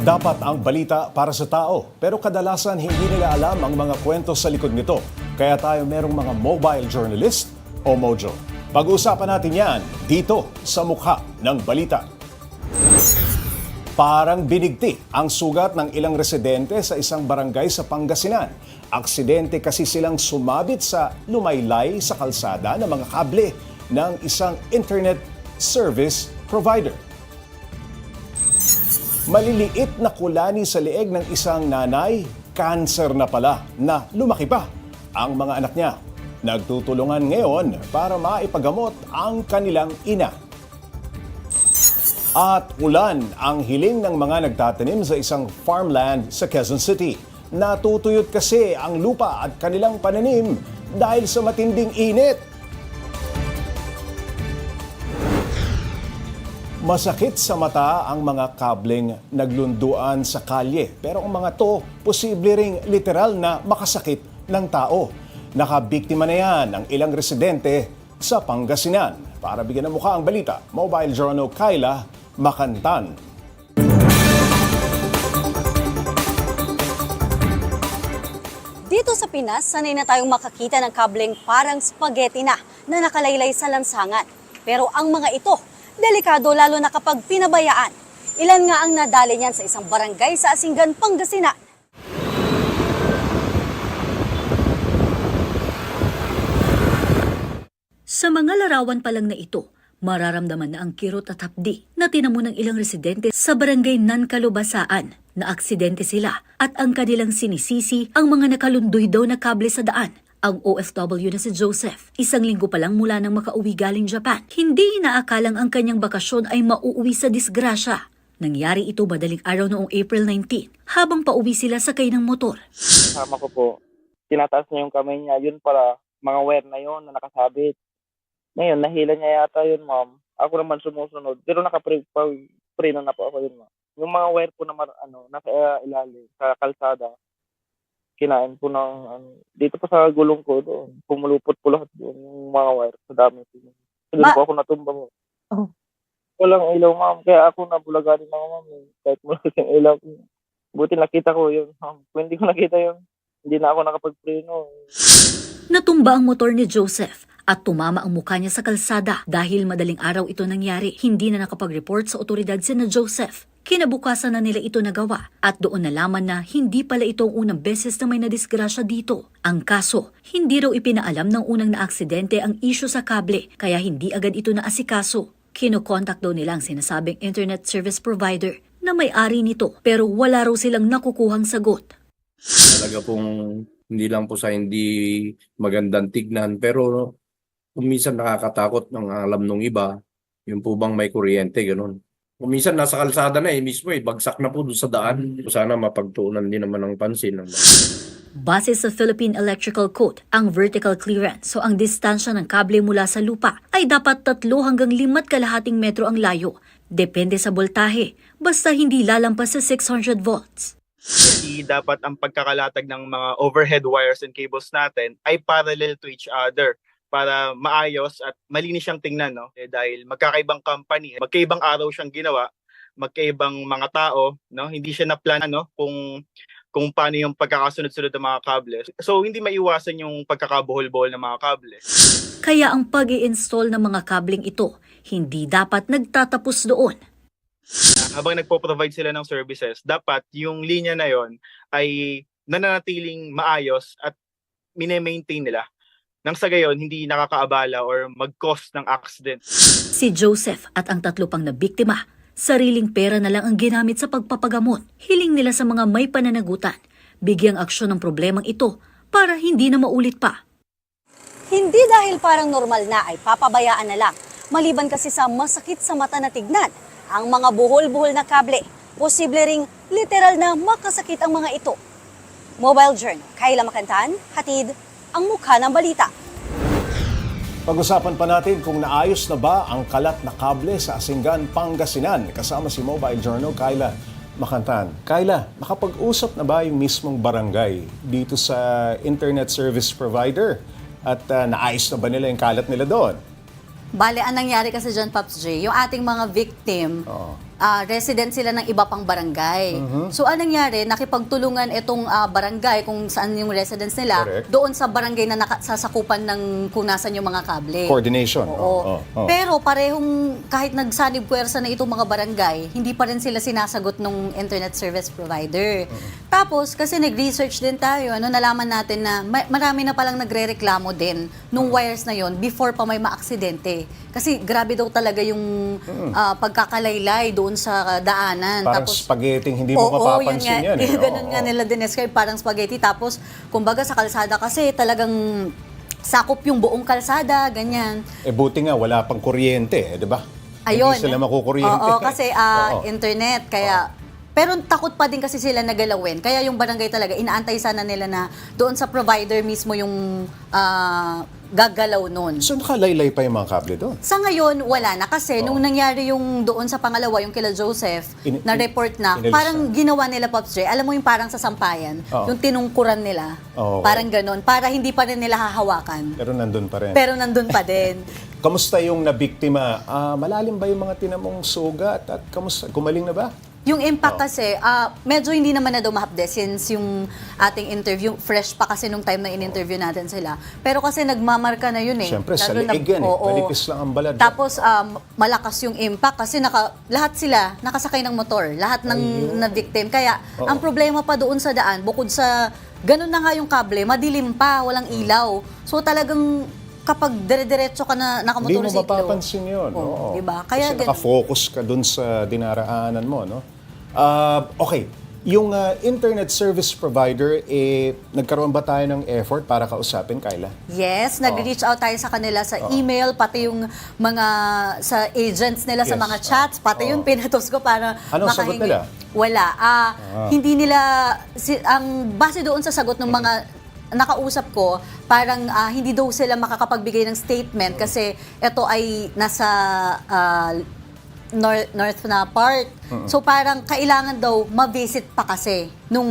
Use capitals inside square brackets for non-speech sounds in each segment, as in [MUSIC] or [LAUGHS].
Dapat ang balita para sa tao, pero kadalasan hindi nila alam ang mga kwento sa likod nito. Kaya tayo merong mga mobile journalist o mojo. Pag-uusapan natin yan dito sa mukha ng balita. Parang binigti ang sugat ng ilang residente sa isang barangay sa Pangasinan. Aksidente kasi silang sumabit sa lumaylay sa kalsada ng mga kable ng isang internet service provider. Maliliit na kulani sa leeg ng isang nanay, cancer na pala na lumaki pa ang mga anak niya. Nagtutulungan ngayon para maipagamot ang kanilang ina. At ulan ang hiling ng mga nagtatanim sa isang farmland sa Quezon City. Natutuyot kasi ang lupa at kanilang pananim dahil sa matinding init. Masakit sa mata ang mga kableng naglunduan sa kalye. Pero ang mga to, posible ring literal na makasakit ng tao. Nakabiktima na yan ang ilang residente sa Pangasinan. Para bigyan ng mukha ang balita, Mobile Journal Kyla Makantan. Dito sa Pinas, sanay na tayong makakita ng kableng parang spaghetti na na nakalaylay sa lansangan. Pero ang mga ito, delikado lalo na kapag pinabayaan. Ilan nga ang nadali niyan sa isang barangay sa Asinggan, Pangasinan. Sa mga larawan pa lang na ito, mararamdaman na ang kirot at hapdi na tinamo ng ilang residente sa barangay Nankalubasaan na aksidente sila at ang kanilang sinisisi ang mga nakalundoy daw na kable sa daan. Ang OFW na si Joseph, isang linggo pa lang mula nang makauwi galing Japan, hindi inaakalang ang kanyang bakasyon ay mauuwi sa disgrasya. Nangyari ito madaling araw noong April 19 habang pauwi sila sakay ng motor. kasama ko po, tinataas niya yung kamay niya, yun para mga wire na yun na nakasabit. Ngayon, nahila niya yata yun, ma'am. Ako naman sumusunod. Pero nakapre pre na po ako yun, ma'am. Yung mga wire po na mar- ano, nasa uh, ilalim, sa kalsada, kinain po ng, ano, dito pa sa gulong ko doon. Pumulupot po lahat doon yung mga wire. Sa dami po. So, doon Ma- po ako natumba mo. Oh. Walang ilaw, ma'am. Kaya ako nabulagarin ako, ma'am. eh. Kahit mula [LAUGHS] yung ilaw ko. Buti nakita ko yun, ma'am. Kung hindi ko nakita yun, hindi na ako nakapag-preno. Natumba ang motor ni Joseph at tumama ang mukha niya sa kalsada dahil madaling araw ito nangyari. Hindi na nakapag-report sa otoridad si na Joseph. Kinabukasan na nila ito nagawa at doon nalaman na hindi pala ito ang unang beses na may nadisgrasya dito. Ang kaso, hindi raw ipinaalam ng unang na-aksidente ang isyu sa kable kaya hindi agad ito naasikaso. Kinokontak daw nila ang sinasabing internet service provider na may-ari nito pero wala raw silang nakukuhang sagot. talaga pong hindi lang po sa hindi magandang tignan pero kung minsan nakakatakot ng alam nung iba yung po bang may kuryente ganun minsan nasa kalsada na eh mismo eh bagsak na po doon sa daan sana mapagtuunan din naman ng pansin ng mga Base sa Philippine Electrical Code, ang vertical clearance o ang distansya ng kable mula sa lupa ay dapat 3 hanggang 5 kalahating metro ang layo. Depende sa voltahe, basta hindi lalampas sa 600 volts. hindi dapat ang pagkakalatag ng mga overhead wires and cables natin ay parallel to each other para maayos at malinis siyang tingnan no? Eh, dahil magkakaibang company magkaibang araw siyang ginawa magkaibang mga tao no? Hindi siya na plan no? Kung kung paano yung pagkakasunod-sunod ng mga kable. So hindi maiwasan yung pagkakabuhol-buhol ng mga kable. Kaya ang pag install ng mga kabling ito, hindi dapat nagtatapos doon. habang nagpo-provide sila ng services, dapat yung linya na yon ay nananatiling maayos at mine-maintain nila. Nang sa gayon, hindi nakakaabala or mag-cause ng accident. Si Joseph at ang tatlo pang na biktima, sariling pera na lang ang ginamit sa pagpapagamot. Hiling nila sa mga may pananagutan, bigyang aksyon ng problemang ito para hindi na maulit pa. Hindi dahil parang normal na ay papabayaan na lang. Maliban kasi sa masakit sa mata na tignan, ang mga buhol-buhol na kable, posible ring literal na makasakit ang mga ito. Mobile Journal, Kayla Makantan, hatid ang mukha ng balita. Pag-usapan pa natin kung naayos na ba ang kalat na kable sa Asinggan, Pangasinan. Kasama si Mobile Journal, Kyla Makantan. Kyla, nakapag-usap na ba yung mismong barangay dito sa internet service provider? At ah, naayos na ba nila yung kalat nila doon? Bale, ang nangyari kasi dyan, Pops J, yung ating mga victim, Oo. Ah, resident sila ng iba pang barangay. Mm-hmm. So anong nangyari, nakipagtulungan itong ah, barangay kung saan yung residence nila Correct. doon sa barangay na nakasasakupan ng kung nasan yung mga kable. Coordination. Oo. Oo, oo. Pero parehong kahit nagsanib puwersa na itong mga barangay, hindi pa rin sila sinasagot ng internet service provider. Tapos kasi nag-research din tayo, ano nalaman natin na ma- marami na palang nagrereklamo din nung wires na yon before pa may maaksidente. Kasi grabe daw talaga yung ah, pagkakalaylay doon sa daanan. Parang Tapos spaghetti, hindi mo mapapansin yan. eh. [LAUGHS] Ganun Oo, nga oo. nila dinescribe parang spaghetti. Tapos, kumbaga sa kalsada kasi talagang sakop yung buong kalsada, ganyan. Eh buti nga, wala pang kuryente, eh, di ba? Ayun. Hindi sila makukuryente. Oo, kasi ah, [LAUGHS] Oo. internet, kaya... Pero takot pa din kasi sila nagalawin. Kaya yung barangay talaga, inaantay sana nila na doon sa provider mismo yung ah, gagalaw nun. So nakalaylay pa yung mga kable doon. Sa ngayon, wala na. Kasi nung nangyari yung doon sa pangalawa, yung kila Joseph, In- na report na, inalis parang na. ginawa nila, Pops J, alam mo yung parang sa sampayan, Oo. yung tinungkuran nila. Oo. Parang ganon. Para hindi pa rin nila hahawakan. Pero nandun pa rin. Pero nandun pa din. [LAUGHS] Kamusta yung nabiktima? Ah, malalim ba yung mga tinamong sugat? At kamusta? Gumaling na ba? Yung impact kasi, ah, medyo hindi naman na daw mahapde since yung ating interview, fresh pa kasi nung time na in-interview natin sila. Pero kasi nagmamarka na yun eh. Siyempre, sa leeg yan eh. Manipis lang ang balat. Tapos um, malakas yung impact kasi naka, lahat sila nakasakay ng motor, lahat ng na victim. Kaya Oo. ang problema pa doon sa daan, bukod sa ganun na nga yung kable, madilim pa, walang Hmm. ilaw. So talagang kapag dire-diretso ka na Hindi mo nakamotorsiklo. mapapansin yun. Oo, Oo. diba? Kaya Kasi ganun. nakafocus ka dun sa dinaraanan mo, no? Ah, okay. Yung ah, internet service provider, eh, nagkaroon ba tayo ng effort para kausapin, Kyla? Yes, nag-reach out tayo sa kanila sa email, pati yung mga sa agents nila sa Yes. mga chats, pati yung pinatos ko para Anong sagot makahingi. nila? Wala. Ah, Hindi nila, si, ang base doon sa sagot ng mga nakausap ko, parang ah, hindi daw sila makakapagbigay ng statement kasi ito ay nasa ah, north, north na part. So parang kailangan daw ma-visit pa kasi nung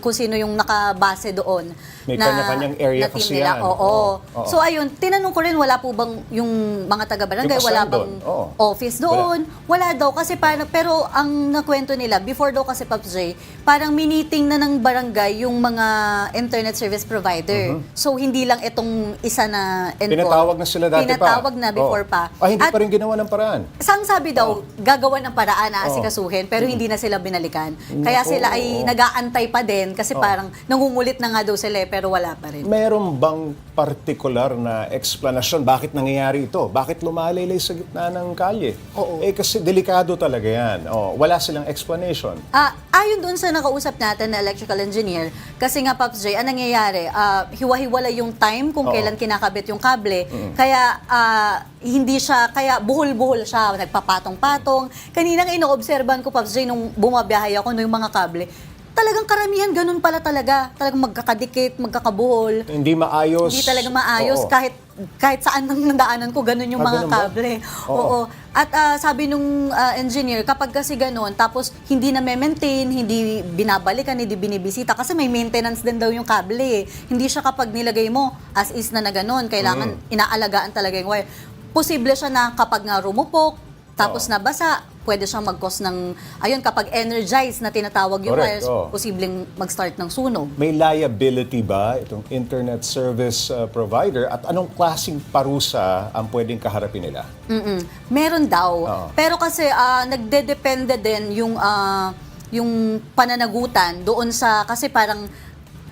kung sino yung nakabase doon. May kanya-kanyang area na team kasi nila. yan. Oo. Oo. Oo. So ayun, tinanong ko rin wala po bang yung mga taga-barangay, Yung wala kasal bang doon? Oo. office doon? Wala. daw kasi parang pero ang nakwento nila before daw kasi Pops J, parang miniting na ng barangay yung mga internet service provider. So hindi lang itong isa na. Mm-hmm. Pinatawag na sila dati pa. Pinatawag na before Oo. pa. Ah, hindi At pa rin ginawa ng paraan. Sang sabi daw, gagawa ng paraan na asikasuhin, pero hindi na sila binalikan. Kaya sila ay oo. Nag-aantay pa din kasi parang nangungulit na nga daw sila eh, pero wala pa rin. Meron bang partikular na explanation bakit nangyayari ito? Bakit lumalaylay sa gitna ng kalye? Oo. Eh kasi delikado talaga yan. Oh, wala silang explanation. Ah, ayon doon sa nakausap natin na electrical engineer, kasi nga Pops J, ang nangyayari, ah, hiwa-hiwala yung time kung Oo. kailan kinakabit yung kable. Kaya ah, hindi siya, kaya buhol-buhol siya, nagpapatong-patong. Kaninang inoobserban ko Pops J nung bumabiyahe ako no yung mga kable, talagang karamihan ganun pala talaga. Talagang magkakadikit, magkakabuhol. Hindi maayos. Hindi talaga maayos Oo. kahit kahit saan nang nadaanan ko ganun yung Ah, mga ganun ba? kable. Oo. Oo. At ah, sabi nung ah, engineer, kapag kasi ganun, tapos hindi na maintain, hindi binabalikan, hindi binibisita kasi may maintenance din daw yung kable. eh. Hindi siya kapag nilagay mo as is na na ganun, kailangan Mm. inaalagaan talaga yung wire. Posible siya na kapag nga rumupok, tapos Oo. nabasa, pwede siyang mag-cause ng, ayun, kapag energized na tinatawag yung Correct, wires, oo. posibleng mag-start ng sunog. May liability ba itong internet service uh, provider at anong klaseng parusa ang pwedeng kaharapin nila? Mm-mm. Meron daw. Oo. Pero kasi ah, nagdedepende din yung ah, yung pananagutan doon sa kasi parang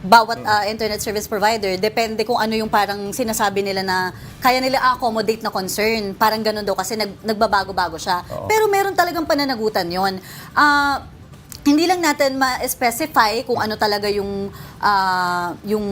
bawat ah, internet service provider depende kung ano yung parang sinasabi nila na kaya nila accommodate na concern. Parang ganun daw kasi nag, nagbabago-bago siya. Oo. Pero meron talagang pananagutan 'yon. Ah hindi lang natin ma-specify kung ano talaga yung ah, yung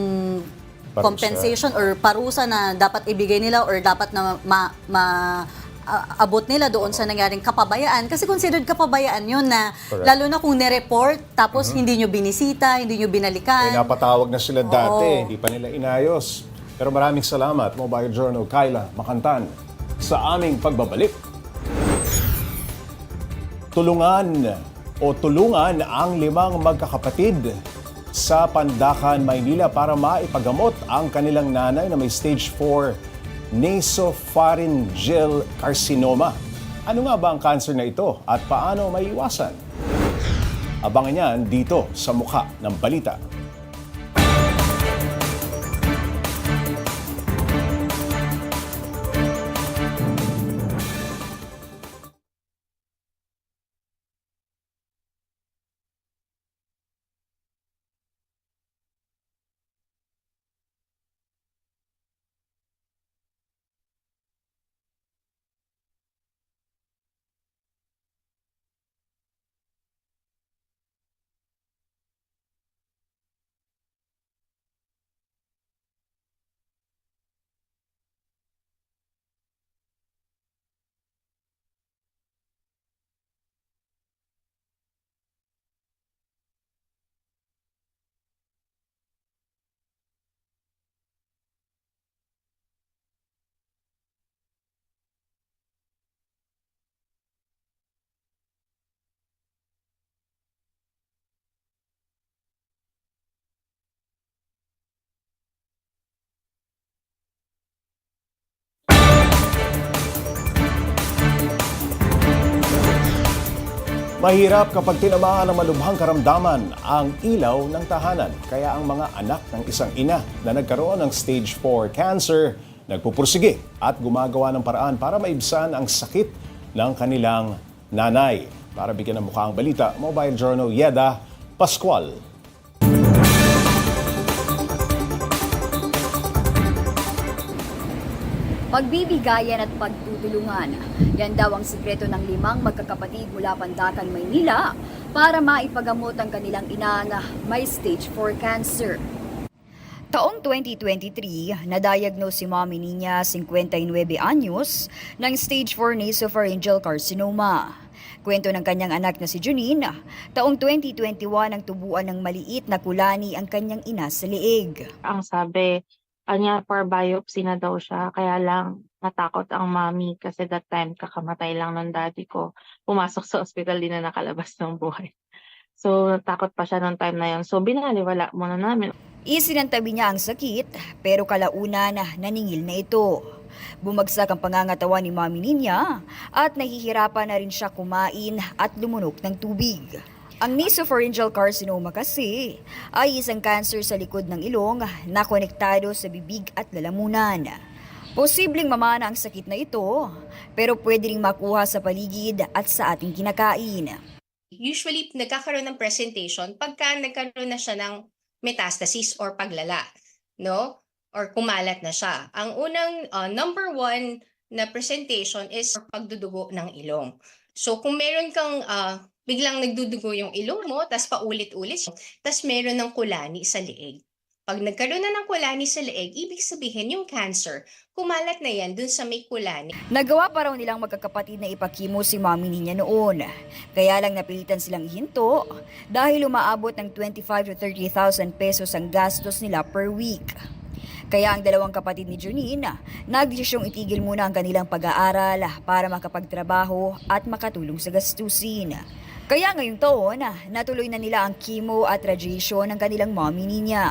Parusa. compensation or parusa na dapat ibigay nila or dapat na ma, ma- a- abot nila doon sa nangyaring kapabayaan. Kasi considered kapabayaan yun na Correct. Lalo na kung nireport tapos hindi nyo binisita, hindi nyo Eh, binalikan. napatawag na sila dati, Oo. hindi pa nila inayos. Pero maraming salamat, Mobile Journal Kyla Makantan, sa aming pagbabalik. Tulungan o tulungan ang limang magkakapatid sa Pandakan, Maynila para maipagamot ang kanilang nanay na may stage 4 nasopharyngeal carcinoma. Ano nga ba ang cancer na ito at paano maiwasan? Abangan yan dito sa mukha ng balita. Mahirap kapag tinamaan ng malubhang karamdaman ang ilaw ng tahanan. Kaya ang mga anak ng isang ina na nagkaroon ng stage 4 cancer nagpupursige at gumagawa ng paraan para maibsan ang sakit ng kanilang nanay. Para bigyan ng mukha ang balita, Mobile Journal Yeda Pascual. Pagbibigayan at pagtutulungan. Yan daw ang sikreto ng limang magkakapatid mula Pandacan, Maynila para maipagamot ang kanilang ina na may stage 4 cancer. Taong 2023, na-diagnose si Mommy Ninya, 59 anyos, ng stage 4 nasopharyngeal carcinoma. Kwento ng kanyang anak na si Junine, taong 2021 ang tubuan ng maliit na kulani ang kanyang ina sa liig. ang sabi, anya for biopsy na daw siya. Kaya lang, natakot ang mami kasi that time kakamatay lang ng daddy ko. Pumasok sa ospital, di na nakalabas [LAUGHS] ng buhay. So, natakot pa siya nung time na yun. So, binaliwala muna namin. Isinantabi niya ang sakit, pero kalauna na naningil na ito. Bumagsak ang pangangatawan ni Mami Ninya at nahihirapan na rin siya kumain at lumunok ng tubig. Ang nasopharyngeal carcinoma kasi ay isang cancer sa likod ng ilong na konektado sa bibig at lalamunan. Posibleng mamana ang sakit na ito, pero pwede ring makuha sa paligid at sa ating kinakain. usually nagkakaroon ng presentation pagka nagkaroon na siya ng metastasis or paglala, no? Or kumalat na siya. Ang unang uh, number one na presentation is pagdudugo ng ilong. So kung meron kang uh, biglang nagdudugo yung ilong mo, tas paulit-ulit, tas meron ng kulani sa leeg. Pag nagkaroon na ng kulani sa leeg, ibig sabihin yung cancer, kumalat na yan dun sa may kulani. Nagawa pa raw nilang magkakapatid na ipakimo si mami niya noon. Kaya lang napilitan silang ihinto dahil umaabot ng 25 to 30,000 pesos ang gastos nila per week. Kaya ang dalawang kapatid ni Junine, nagdesisyong itigil muna ang kanilang pag-aaral para makapagtrabaho at makatulong sa gastusin. Kaya ngayong taon, natuloy na nila ang chemo at radiation ng kanilang mommy niya.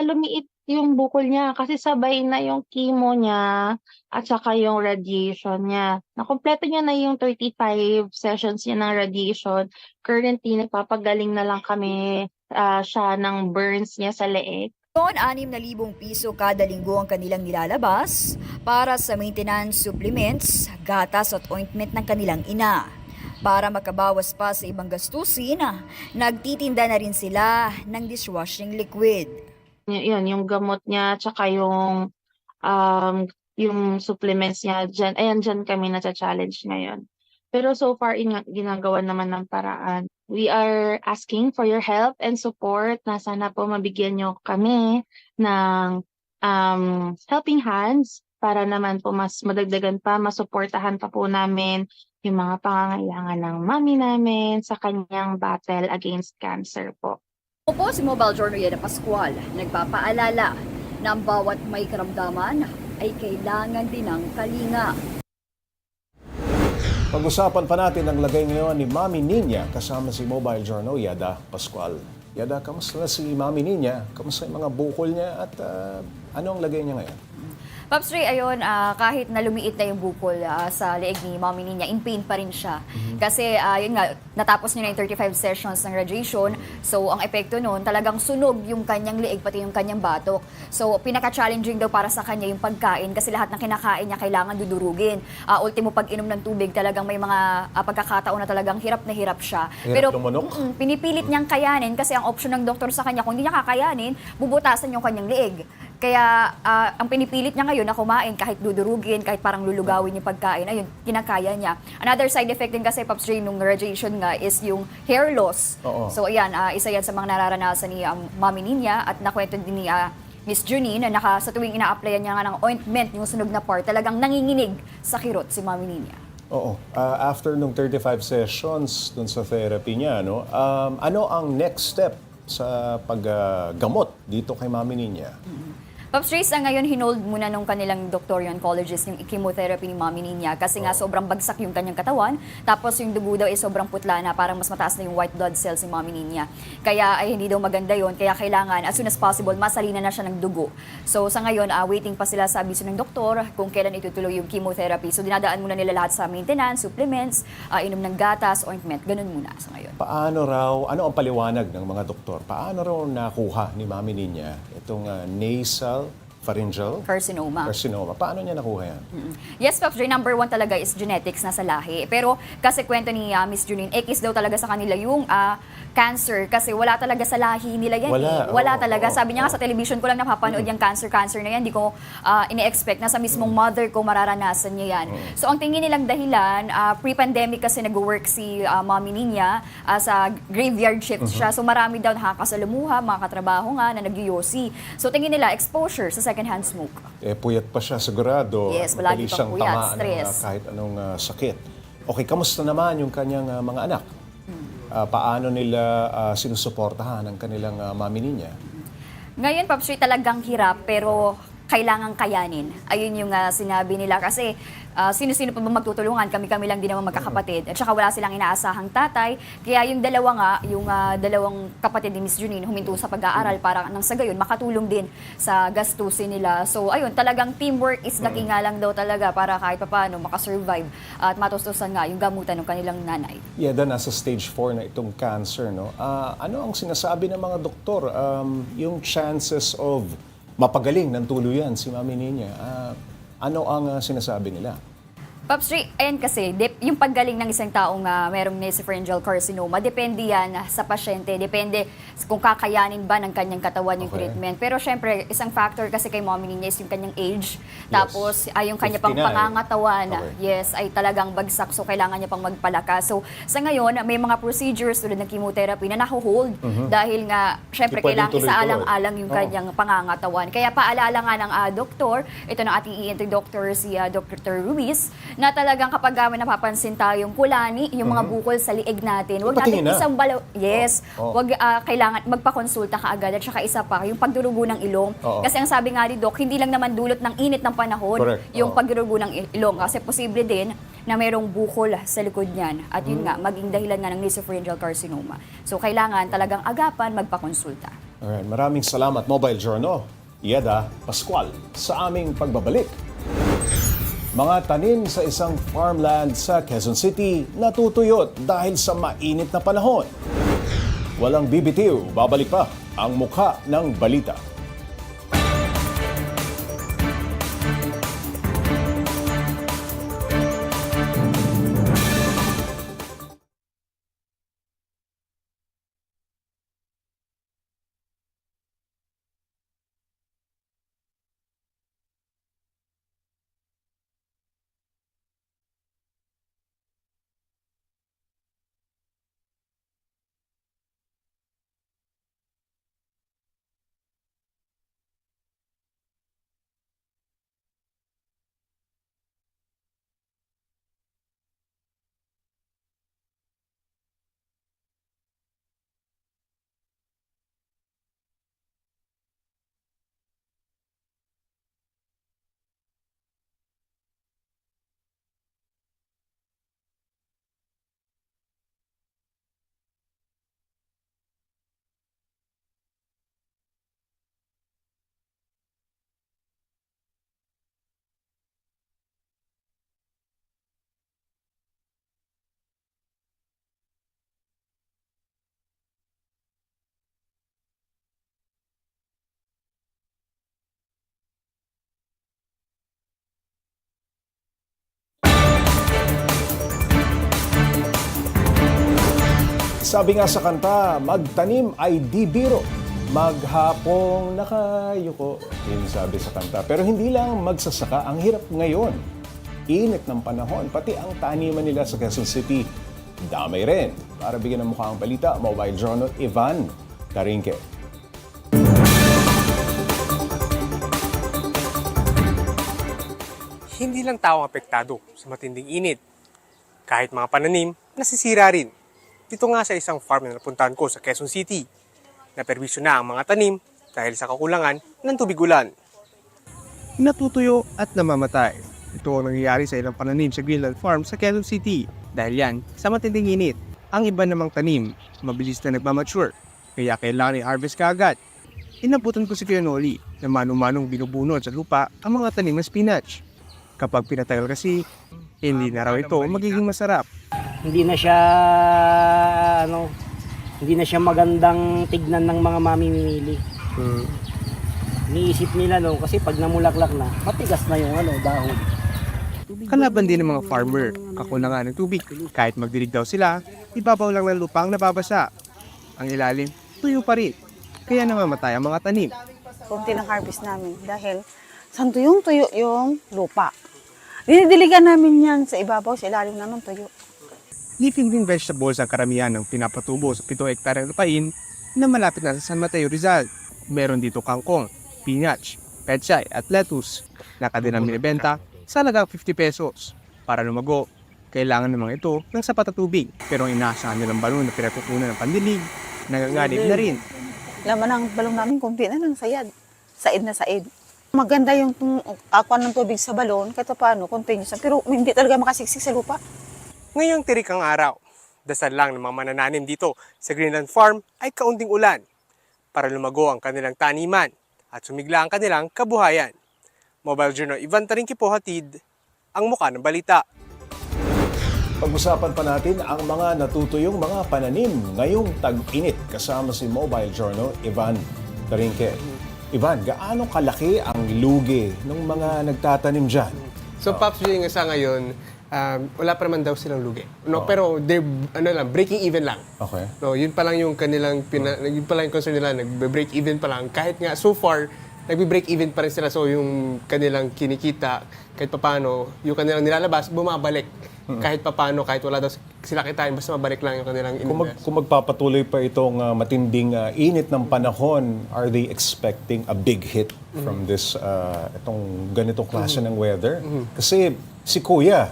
Lumiit yung bukol niya kasi sabay na yung chemo niya at saka yung radiation niya. Nakompleto niya na yung 35 sessions niya ng radiation. Currently, nagpapagaling na lang kami ah, siya ng burns niya sa leeg. Noon, 6,000 piso kada linggo ang kanilang nilalabas para sa maintenance supplements, gatas at ointment ng kanilang ina. Para makabawas pa sa ibang gastusin, nagtitinda na rin sila ng dishwashing liquid. Y- yun, yung gamot niya, tsaka yung, um, yung supplements niya, dyan, ayan, dyan kami nasa-challenge ngayon. Pero so far, ina- ginagawa naman ng paraan. We are asking for your help and support na sana po mabigyan nyo kami ng um, helping hands para naman po mas madagdagan pa, masuportahan pa po namin yung mga pangangailangan ng mami namin sa kanyang battle against cancer po. Opo, si Mobile Journal Pascual, nagpapaalala na ang bawat may karamdaman ay kailangan din ng kalinga. Pag-usapan pa natin ang lagay ngayon ni Mami Ninya kasama si Mobile Journal Yada Pascual. Yada, kamusta na si Mami Ninya? Kamusta yung mga bukol niya at ah, ano ang lagay niya ngayon? Pops Ray, ayun, ah, kahit na lumiit na yung bukol ah, sa leeg ni Mommy niya, in pain pa rin siya. Kasi, ah, yun nga, natapos niya na yung 35 sessions ng radiation. So, ang epekto noon, talagang sunog yung kanyang leeg, pati yung kanyang batok. So, pinaka-challenging daw para sa kanya yung pagkain kasi lahat ng kinakain niya kailangan dudurugin. Ah, ultimo, pag inom ng tubig, talagang may mga ah, pagkakataon na talagang hirap na hirap siya. Hirap lumunok? Mm, pinipilit niyang kayanin kasi ang option ng doktor sa kanya, kung hindi niya kakayanin, bubutasan yung kanyang leeg. Kaya ah, ang pinipilit niya ngayon na kumain kahit dudurugin, kahit parang lulugawin yung pagkain, ayun, kinakaya niya. Another side effect din kasi Pops Ray nung radiation nga is yung hair loss. Oo. So ayan, ah, isa yan sa mga nararanasan ni um, Mami Ninya at nakwento din ni ah, Miss Junine na naka, sa tuwing ina-applyan niya nga ng ointment, yung sunog na part, talagang nanginginig sa kirot si Mami Ninya. Oo. Ah, after nung 35 sessions dun sa therapy niya, no, um, ano ang next step sa paggamot dito kay Mami Ninya? Pops Ray, sa ngayon, hinold muna nung kanilang doctor oncologist yung chemotherapy ni Mami Ninya kasi nga sobrang bagsak yung kanyang katawan. Tapos yung dugo daw ay sobrang putla na parang mas mataas na yung white blood cells ni Mami Ninya. Kaya ay hindi daw maganda yon Kaya kailangan as soon as possible masalina na siya ng dugo. So sa ngayon, ah, waiting pa sila sa abiso ng doktor kung kailan itutuloy yung chemotherapy. So dinadaan muna nila lahat sa maintenance, supplements, ah, inom ng gatas, ointment, ganun muna sa ngayon. Paano raw, ano ang paliwanag ng mga doktor? Paano raw nakuha ni Mami Ninya itong ah, nasal pharyngeal Carcinoma. carcinoma? Paano niya nakuha yan? Yes, Pops Ray, number one talaga is genetics na sa lahi. Pero kasi kwento ni ah, Miss Junine, X daw talaga sa kanila yung ah, cancer kasi wala talaga sa lahi nila yan Wala, eh. Wala oo, talaga. oo, Sabi niya nga sa television ko lang napapanood yung cancer-cancer na yan. Hindi ko ah, ine-expect na sa mismong mother ko mararanasan niya yan. So ang tingin nilang dahilan, ah, pre-pandemic kasi nag-work si ah, mommy niya ah, sa graveyard shift siya. So marami daw nakakasalamuha, mga katrabaho nga na nag So tingin nila exposure sa secondhand smoke. Eh, puyat pa siya sigurado. Yes, Madali palagi pang siyang puyat, tamaan ng, stress. ah, kahit anong ah, sakit. Okay, kamusta naman yung kanyang ah, mga anak? Hmm. Ah, paano nila ah, sinusuportahan ang kanilang ah, Mami Ninya? Ngayon, Pops Ray, talagang hirap pero kailangan kayanin. Ayun yung ah, sinabi nila kasi ah, sino-sino pa ba magtutulungan? Kami-kami lang din naman magkakapatid. At saka wala silang inaasahang tatay. Kaya yung dalawa nga, yung ah, dalawang kapatid ni Miss Junine huminto sa pag-aaral para nang sa gayon makatulong din sa gastusin nila. So ayun, talagang teamwork is the key nga lang daw talaga para kahit papaano makasurvive at matustusan nga yung gamutan ng kanilang nanay. Yeda, nasa stage 4 na itong cancer, no? Ah, ano ang sinasabi ng mga doktor? Um, yung chances of mapagaling ng tuluyan si Mami Ninya, ah, ano ang ah, sinasabi nila? Pops Ray, ayan kasi, dep- yung paggaling ng isang taong uh, merong nasopharyngeal carcinoma, depende yan ah, sa pasyente. Depende kung kakayanin ba ng kanyang katawan yung Okay. treatment. Pero syempre, isang factor kasi kay mommy niya is yung kanyang age. Tapos, ay yung kanya 50 pang pangangatawan, Okay. yes, ay talagang bagsak. So, kailangan niya pang magpalakas. So, sa ngayon, may mga procedures tulad ng chemotherapy na nahuhold dahil nga, syempre, kailangan isaalang-alang yung Oo. kanyang pangangatawan. Kaya paalala nga ng ah, doktor, ito ng ating ENT doctor si ah, Dr. Ruiz, na talagang kapag ah, may napapansin tayong kulani, yung mga bukol sa liig natin, wag Mm-hmm. natin Patingin na. isang balaw. Yes, Oo. wag ah, kailangan magpakonsulta ka agad at saka isa pa, yung pagdurugo ng ilong. Oo. Kasi ang sabi nga ni Doc, hindi lang naman dulot ng init ng panahon Correct. Oo. yung pagdurugo ng il- ilong kasi posible din na mayroong bukol sa likod niyan at yun Mm. nga maging dahilan nga ng nasopharyngeal carcinoma. So kailangan talagang agapan magpakonsulta. Alright, maraming salamat Mobile Journal. Yeda Pascual sa aming pagbabalik. Mga tanim sa isang farmland sa Quezon City natutuyot dahil sa mainit na panahon. Walang bibitiw, babalik pa ang mukha ng balita. Sabi nga sa kanta, magtanim ay di biro. Maghapong nakayuko, yun sabi sa kanta. Pero hindi lang magsasaka, ang hirap ngayon. Init ng panahon, pati ang taniman nila sa Quezon City. Damay rin. Para bigyan ng mukha ang balita, Mobile Journal, Ivan Karinke. hindi lang tao ang apektado sa matinding init. Kahit mga pananim, nasisira rin. Dito nga sa isang farm na napuntahan ko sa Quezon City, na perwisyo na ang mga tanim dahil sa kakulangan ng tubig ulan. Natutuyo at namamatay. Ito ang nangyayari sa ilang pananim sa Greenland Farm sa Quezon City. Dahil yan, sa matinding init, ang iba namang tanim, mabilis na nagmamature, kaya kailangan i-harvest kaagad. Inabutan ko si Kuya Noli na mano-manong binubunod sa lupa ang mga tanim ng spinach. Kapag pinatagal kasi, hindi na raw ito magiging masarap. Hindi na siya ano hindi na siya magandang tignan ng mga mamimili. Iniisip nila no kasi pag namulaklak na, matigas na yung ano dahon. Kalaban din ng mga farmer, kakulangan ng tubig. Kahit magdilig daw sila, ibabaw lang ng lupa ang nababasa. Ang ilalim, tuyo pa rin. Kaya namamatay ang mga tanim. konti ng harvest namin dahil saan tuyong tuyo yung lupa. Dinidiligan namin yan sa ibabaw, sa ilalim na ng tuyo. Leafing green vegetables ang karamihan ng pinapatubo sa 7 hektare ng lupain na malapit na sa San Mateo Rizal. Meron dito kangkong, spinach, pechay at lettuce na kanilang binibenta sa halagang 50 pesos. Para lumago, kailangan naman ito ng sapat na tubig. Pero ang inaasahan nilang balon na pinagkukunan ng pandilig, nanganganib na rin. Laman ng balong namin, konti na lang sayad. Said na said. Maganda yung aqua ng tubig sa balon, kahit paano, continuous. Pero hindi talaga makasiksik sa lupa. Ngayong tirik ang araw, dasal lang ng mga manananim dito sa Greenland Farm ay kaunting ulan para lumago ang kanilang taniman at sumigla ang kanilang kabuhayan. Mobile Journal Ivan Taringki po hatid ang muka ng balita. Pag-usapan pa natin ang mga natutuyong mga pananim ngayong tag-init kasama si Mobile Journal Ivan Tarinque. Ivan, gaano kalaki ang lugi ng mga nagtatanim dyan? So Pops J nga sa ngayon, um, wala pa naman daw silang lugi. No, pero they're ano lang, breaking even lang. Okay. No, yun pa lang yung kanilang pina, yun pa lang yung concern nila, nagbe-break even pa lang. Kahit nga so far nagbe-break even pa rin sila so yung kanilang kinikita kahit papaano, yung kanilang nilalabas bumabalik. Kahit papaano, kahit wala daw sila kitain, basta mabalik lang yung kanilang Kung, mag, invest. kung magpapatuloy pa itong uh, matinding uh, init ng panahon, are they expecting a big hit from this, uh, itong ganitong klase ng weather? Kasi si Kuya,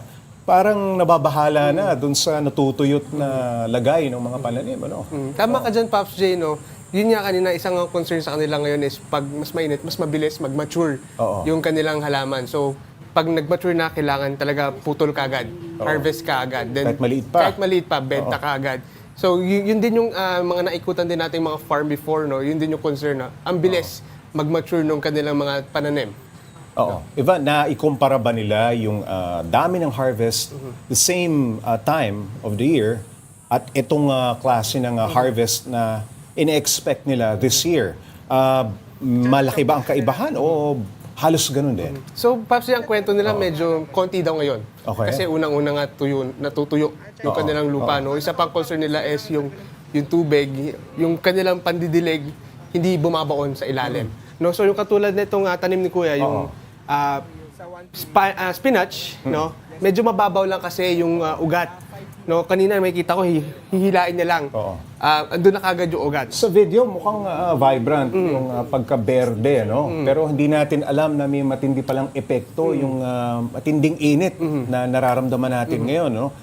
parang nababahala na dun sa natutuyot na lagay ng mga pananim, ano? Mm, Tama ka dyan, Pops J, no? Yun nga kanina, isang ang concern sa kanila ngayon is pag mas mainit, mas mabilis mag-mature Oo. yung kanilang halaman. So, pag nag-mature na, kailangan talaga putol ka agad, harvest ka agad. Then, Kahit maliit pa. Kahit maliit pa, benta ka agad. So, y- yun din yung ah, mga naikutan din natin mga farm before, no? Yun din yung concern na ang bilis mag-mature nung kanilang mga pananim. Oo. Ivan, na-ikumpara ba nila yung uh, dami ng harvest the same uh, time of the year at itong uh, klase ng uh, harvest na ine-expect nila this year? Uh, malaki ba ang kaibahan o halos ganun din? So, Paps, yung kwento nila medyo konti daw ngayon. Okay. Kasi unang-una nga tuyo, natutuyo yung kanilang lupa. No? Isa pang concern nila is yung, yung tubig, yung kanilang pandidilig, hindi bumabaon sa ilalim. No? So, yung katulad nitong uh, tanim ni Kuya, yung ah, spa- ah, spinach, no? medyo mababaw lang kasi yung ah, ugat. No, kanina may kita ko hi- hihilain niya lang. Oo. Ah, andun na kagad yung ugat. Sa video, mukhang uh, vibrant yung uh, pagka-berde, no? Pero hindi natin alam na may matindi palang epekto, yung uh, matinding init na nararamdaman natin ngayon, no?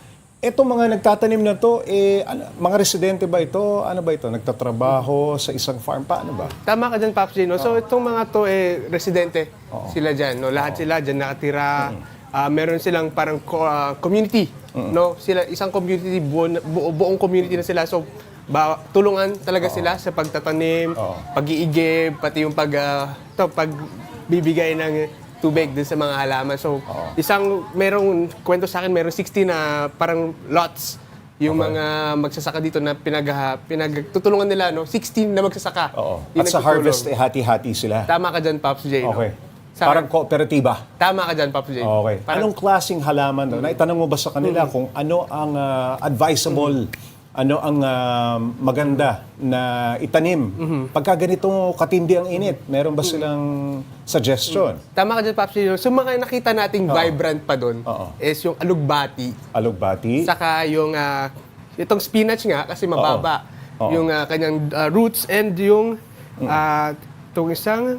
Etong mga nagtatanim na to, eh, ano, mga residente ba ito? Ano ba ito? Nagtatrabaho sa isang farm? Paano ba? Tama ka dyan, Paps Gino. So, itong mga to, eh, residente sila dyan. No? Lahat sila dyan nakatira. Ah, meron silang parang co- ah, community. No? Sila, isang community, buo, buo, buong community na sila. So, ba, tulungan talaga sila sa pagtatanim, Oo. pag-iigib, pati yung pag, ah, to, pagbibigay ng tubig din sa mga halaman. So, isang, merong, kwento sa akin, merong 60 na parang lots yung Okay. mga magsasaka dito na pinag, pinagtutulungan nila, no? 16 na magsasaka. Oo. Yung At sa nagtutulong. harvest, eh, hati-hati sila. Tama ka dyan, Pops J. no? Okay. Sa- Parang kooperatiba. Tama ka dyan, Pops J. Okay. Parang, Anong klaseng halaman daw? Naitanong mo ba sa kanila kung ano ang ah, advisable ano ang ah, maganda na itanim? Pagka ganito katindi ang init, meron ba silang suggestion? Tama ka dyan, Paps. So mga nakita nating Oo. vibrant pa doon Oo. is yung alugbati, Alugbati? saka yung ah, itong spinach nga kasi mababa. Oo. Yung ah, kanyang ah, roots and yung ah, itong isang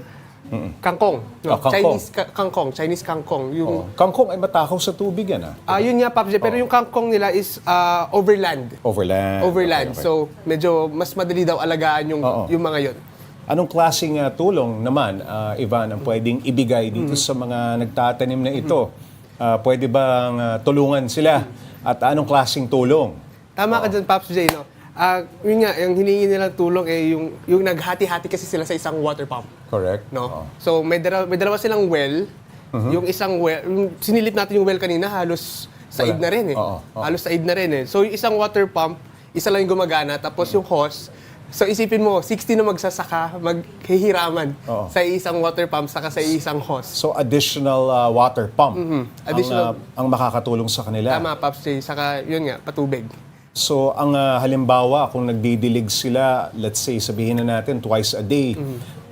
kangkong. No? Ah, kangkong. Chinese ka- kangkong, Chinese kangkong. Yung Oh. Kangkong ay matakaw sa tubig yan ah. Ah, yun nga, Paps. Pero yung kangkong nila is ah, overland. Overland. Overland. Okay, okay. So, medyo mas madali daw alagaan yung, Oo. yung mga yun. Anong klaseng ah, tulong naman, ah, Ivan, ang pwedeng ibigay dito sa mga nagtatanim na ito? Ah, pwede bang ah, tulungan sila? At anong klaseng tulong? Tama ka dyan, Paps J, no? Ah, yun nga, yung hiningi nilang tulong eh, yung, yung naghati-hati kasi sila sa isang water pump. Correct? No? Oo. So, may dalawa, may dalawa silang well. Yung isang well, yung sinilip natin yung well kanina, halos said na rin eh. Oo, oo. Halos said na rin eh. So, yung isang water pump, isa lang yung gumagana, tapos yung hose, so isipin mo, 60 na magsasaka, maghihiraman Oo. sa isang water pump, saka sa isang hose. So additional ah, water pump Mhm. Additional- ang, ah, ang makakatulong sa kanila. Tama, Paps J. Saka, yun nga, patubig. So ang ah, halimbawa kung nagdidilig sila, let's say sabihin na natin twice a day,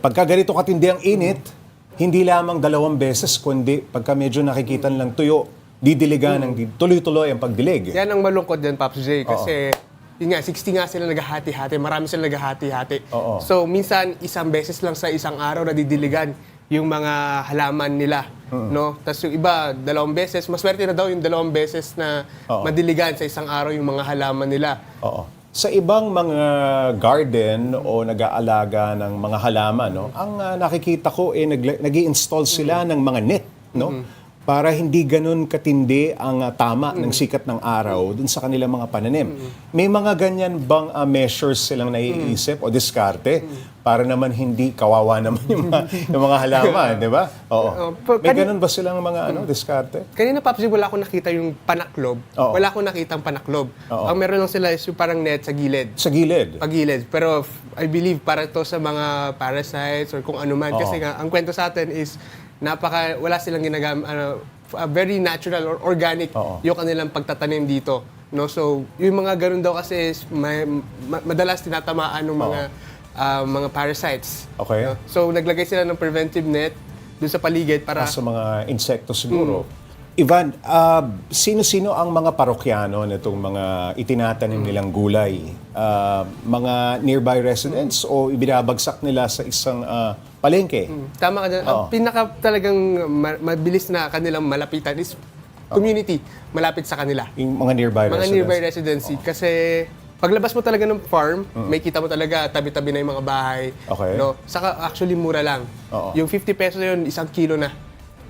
pagka ganito katindi ang init, hindi lamang dalawang beses kundi pagka medyo nakikita lang tuyo, didiligan ng di- tuloy-tuloy ang pagdilig. Yan ang malungkot din, Paps J. Kasi, yun nga, 60 nga sila naghahati-hati. Marami sila naghahati-hati. Oo. So, minsan, isang beses lang sa isang araw na didiligan yung mga halaman nila. No? Tapos yung iba, dalawang beses. Maswerte na daw yung dalawang beses na Oo. madiligan sa isang araw yung mga halaman nila. Oo. Sa ibang mga garden o nag-aalaga ng mga halaman, no, ang ah, nakikita ko eh nag install sila ng mga net, no? Para hindi ganun katindi ang ah, tama ng sikat ng araw dun sa kanilang mga pananim. May mga ganyan bang ah, measures silang naiisip o diskarte para naman hindi kawawa [LAUGHS] naman yung mga, yung mga halaman, di ba? Oo. Pa- May ganun ba silang mga ano, diskarte? Kanina, Paps J, wala akong nakita yung panaklob. Oo. Wala akong nakita ang panaklob. Oo. Ang meron lang sila is yung parang net sa gilid. Sa gilid. pagilid. Pero I believe para to sa mga parasites or kung ano man. Oo. Kasi nga, ang kwento sa atin is napaka, wala silang ginagam, ano, uh, very natural or organic Oo. yung kanilang pagtatanim dito. No? So, yung mga ganun daw kasi is may, ma- madalas tinatamaan ng mga ah, mga parasites. Okay. No? So, naglagay sila ng preventive net dun sa paligid para... Ah, sa mga insekto siguro. Ivan, ah, sino-sino ang mga parokyano nitong mga itinatanim nilang gulay? Ah, mga nearby residents o ibinabagsak nila sa isang ah, palengke? Tama ka dyan. Ang Oo. pinaka talagang ma- mabilis na kanilang malapitan is community malapit sa kanila. Yung mga nearby mga residents? nearby residency. Kasi paglabas mo talaga ng farm, may kita mo talaga tabi-tabi na yung mga bahay. Okay. No? Saka actually mura lang. Oo. Yung 50 pesos na yun, isang kilo na.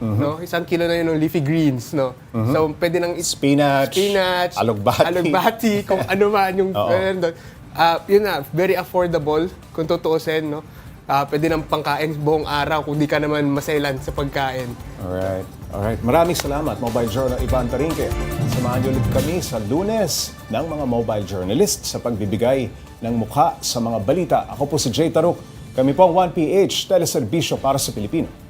No? Isang kilo na yun ng leafy greens. No? So pwede nang is- Spinach, spinach, alugbati. alugbati, [LAUGHS] kung ano man yung Oo. meron doon. Ah, yun na, very affordable kung tutuusin. No? Ah, pwede nang pangkain buong araw kung di ka naman masailan sa pagkain. Alright. Alright. Maraming salamat, Mobile Journal Ivan Tarinque. Samahan niyo ulit kami sa lunes ng mga mobile journalist sa pagbibigay ng mukha sa mga balita. Ako po si Jay Taruk. Kami po ang 1PH, teleserbisyo para sa Pilipino.